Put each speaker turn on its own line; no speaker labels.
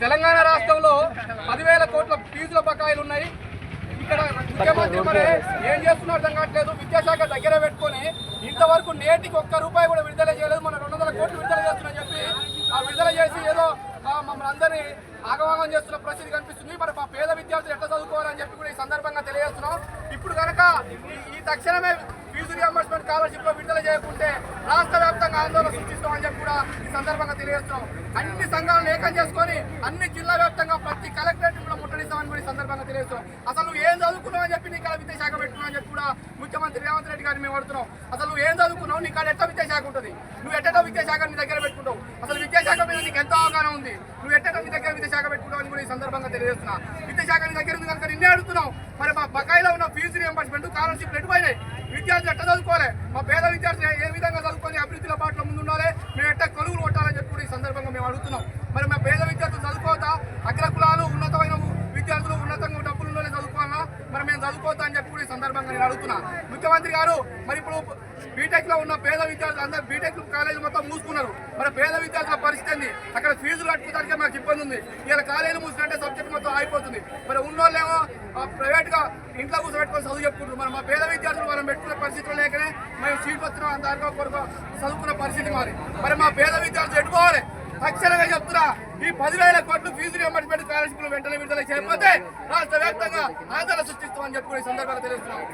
తెలంగాణ రాష్ట్రంలో పదివేల కోట్ల ఫీజుల బకాయిలు ఉన్నాయి. ఇక్కడ ముఖ్యమంత్రి మరి ఏం చేస్తున్నారు అర్థం కావట్లేదు. విద్యాశాఖ దగ్గర పెట్టుకొని ఇంతవరకు నేటికి ఒక్క రూపాయి కూడా విడుదల చేయలేదు. మన రెండు వందల కోట్లు విడుదల చేస్తున్నా చెప్పి ఆ విడుదల చేసి ఏదో మమ్మల్ని అందరినీ ఆగమాగం చేస్తున్న పరిస్థితి కనిపిస్తుంది. మరి మా పేద విద్యార్థులు ఎట్లా చదువుకోవాలని చెప్పి కూడా ఈ సందర్భంగా తెలియజేస్తున్నాం. ఇప్పుడు కనుక ఈ- తక్షణమే స్కాలర్షిప్లో విడుదల చేయకుంటే రాష్ట్ర వ్యాప్తంగా ఆందోళన సృష్టిస్తామని చెప్పి కూడా ఈ సందర్భంగా తెలియజేస్తున్నాం. అన్ని సంఘాలను ఏకం చేసుకొని అన్ని జిల్లా వ్యాప్తంగా ప్రతి కలెక్టరేట్ కూడా ముట్టడిస్తామని కూడా ఈ సందర్భంగా తెలియజేస్తున్నాం. అసలు నువ్వు ఏం చదువుకున్నావు అని చెప్పి నీ కాడ విద్యాశాఖ పెట్టుకున్నావు అని చెప్పి కూడా ముఖ్యమంత్రి రేవంత్ రెడ్డి గారిని మేము అడుగుతున్నాం. అసలు నువ్వు ఏం చదువుకున్నావు? నీ కాడ ఎట్లా విద్యాశాఖ ఉంటుంది? నువ్వు ఎట్టటో విద్యాశాఖ నీ దగ్గర పెట్టుకుంటావు? అసలు విద్యాశాఖ మీద నీకు ఎంత అవగాహన ఉంది? నువ్వు ఎట్టటో నీ దగ్గర విద్యాశాఖ పెట్టుకుంటావు అని కూడా ఈ సందర్భంగా తెలియజేస్తున్నా. విద్యాశాఖ నీ దగ్గర ఉంది కనుక నిన్నే అడుగుతున్నావు మరి మా బకాయిలో ఉన్న ఫీజు రియంబర్స్మెంట్ స్కాలర్షిప్ విద్యార్థులు ఎట్లా చదువుకోవాలి? మా పేద విద్యార్థులు ఏ- విధంగా చదువుకొని అభివృద్ధిలో పాటలో ముందుండాలి? మేము ఎట్లా కొలువులు కొట్టాలని చెప్పి ఈ సందర్భంగా మేము అడుగుతున్నాం. మరి మా పేద విద్యార్థులు చదువుకోవద్దా? అగ్ర కులాలు ఉన్నతమైన విద్యార్థులు ఉన్నతంగా డబ్బులు ఉన్నోళ్ళే చదువుకోవాలా? మరి మేము చదువుకోవద్దా అని చెప్పి ఈ సందర్భంగా నేను అడుగుతున్నా. ముఖ్యమంత్రి గారు మరి ఇప్పుడు బీటెక్లో ఉన్న పేద విద్యార్థులు అందరూ బీటెక్ కాలేజీ మొత్తం మూసుకున్నారు. మరి పేద విద్యార్థుల పరిస్థితి అక్కడ ఫీజులు కట్టుకోవడానికి మాకు ఇబ్బంది ఉంది. ఇలా కాలేజీలు మూసినట్టే సబ్జెక్ట్ ఆగిపోతుంది అయిపోతుంది. మరి ఉన్నోళ్ళేమో ప్రైవేట్గా ఇంట్లో కూర్చోబెట్టుకొని చదువు చెప్పుకుంటారు మరి మా పేద విద్యార్థులు మనం పెట్టుకునే పరిస్థితులు లేకనే మేము సీట్ వచ్చిన దానికో కొరకు చదువుకున్న పరిస్థితి మారి మరి మా పేద విద్యార్థులు ఎట్టుకోవాలి తక్షణంగా చెప్తున్నా ఈ పదివేల కోట్లు ఫీజు రియంబర్స్మెంట్ స్కాలర్షిప్లు వెంటనే విడుదల చేయకపోతే రాష్ట్ర వ్యాప్తంగా ఆందోళన సృష్టిస్తామని చెప్పుకునే సందర్భంగా తెలుస్తున్నాం